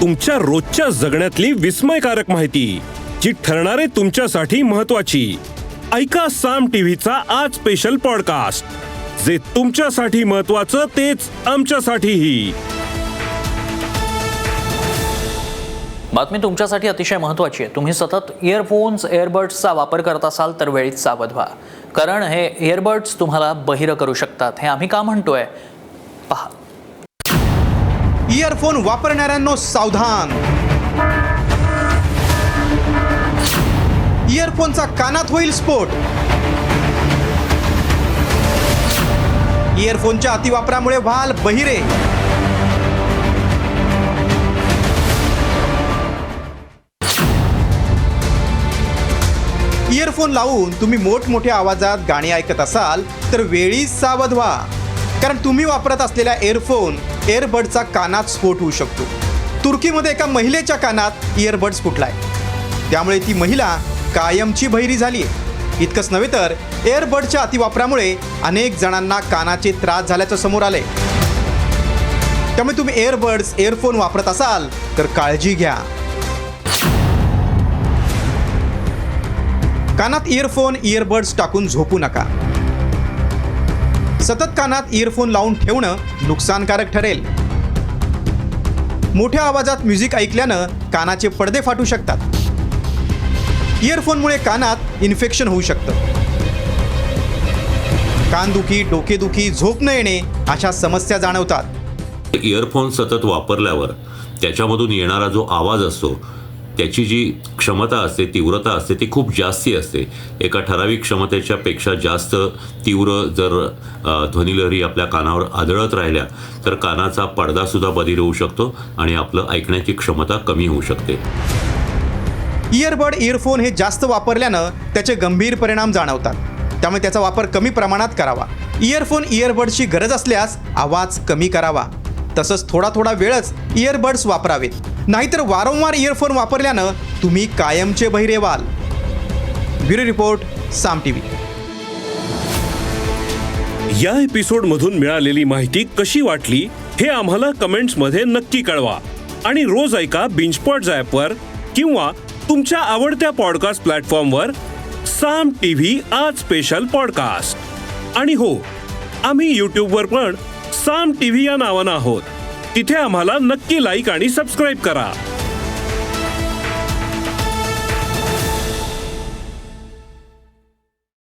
तुमच्या रोजच्या जगण्यातली विस्मयकारक माहिती जी ठरणारे तुमच्यासाठी महत्वाची ऐका साम टीव्हीचा आज स्पेशल पॉडकास्ट जे तुमच्यासाठी महत्वाचं तेच आमच्यासाठीही. बातमी तुमच्यासाठी अतिशय महत्त्वाची आहे. तुम्ही सतत इयरफोन्स एअरबड्सचा वापर करत असाल तर वेळीच सावध व्हा. कारण हे इयरबड्स तुम्हाला बहिरं करू शकतात. हे आम्ही का म्हणतोय? पहा इयरफोन वापरणाऱ्यांनो सावधान. इयरफोनचा कानात होईल स्फोट. इयरफोनच्या अतिवापरामुळे व्हाल बहिरे. इयरफोन लावून तुम्ही मोठमोठ्या आवाजात गाणी ऐकत असाल तर वेळीच सावध व्हा. कारण तुम्ही वापरत असलेल्या एअरफोन एअरबडचा कानात स्फोट होऊ शकतो. तुर्कीमध्ये एका महिलेच्या कानात इयरबड्स फुटलाय. त्यामुळे ती महिला कायमची बहिरी झाली आहे इतकंच नव्हे तर एअरबडच्या अतिवापरामुळे अनेक जणांना कानाचे त्रास झाल्याचं समोर आलंय. त्यामुळे तुम्ही एअरबड्स एअरफोन वापरत असाल तर काळजी घ्या. कानात इयरफोन इयरबड्स टाकून झोपू नका. सतत कानात इयरफोन लावून ठेवणं नुकसानकारक ठरेल. मोठ्या आवाजात म्युझिक ऐकल्यानं कानाचे पडदे फाटू शकतात. इयरफोनमुळे कानात इन्फेक्शन होऊ शकतं. कानदुखी डोकेदुखी झोप न येणे अशा समस्या जाणवतात. इयरफोन सतत वापरल्यावर त्याच्यामधून येणारा जो आवाज असतो त्याची जी क्षमता असते तीव्रता असते ती खूप जास्ती असते. एका ठराविक क्षमतेच्या पेक्षा जास्त तीव्र जर ध्वनिलहरी आपल्या कानावर आदळत राहिल्या तर कानाचा पडदासुद्धा बधीर होऊ शकतो आणि आपलं ऐकण्याची क्षमता कमी होऊ शकते. इयरबड इयरफोन हे जास्त वापरल्यानं त्याचे गंभीर परिणाम जाणवतात. त्यामुळे त्याचा वापर कमी प्रमाणात करावा. इयरफोन इयरबडची गरज असल्यास आवाज कमी करावा. तसंच थोडा थोडा वेळच इयरबड्स वापरावेत. नाहीतर वारंवार इयरफोन वापरल्यानं तुम्ही कायमचे बहिरे व्हाल ब्युरो रिपोर्ट साम टी या एपिसोड मधून मिळालेली माहिती कशी वाटली हे आम्हाला कमेंट्समध्ये नक्की कळवा. आणि रोज ऐका बिंचपॉट वर किंवा तुमच्या आवडत्या पॉडकास्ट प्लॅटफॉर्मवर साम टीव्ही आज स्पेशल पॉडकास्ट आणि हो आम्ही यूट्यूबवर पण साम टीव्ही या नावानं आहोत. तिथे आम्हाला नक्की लाईक आणि सबस्क्राईब करा.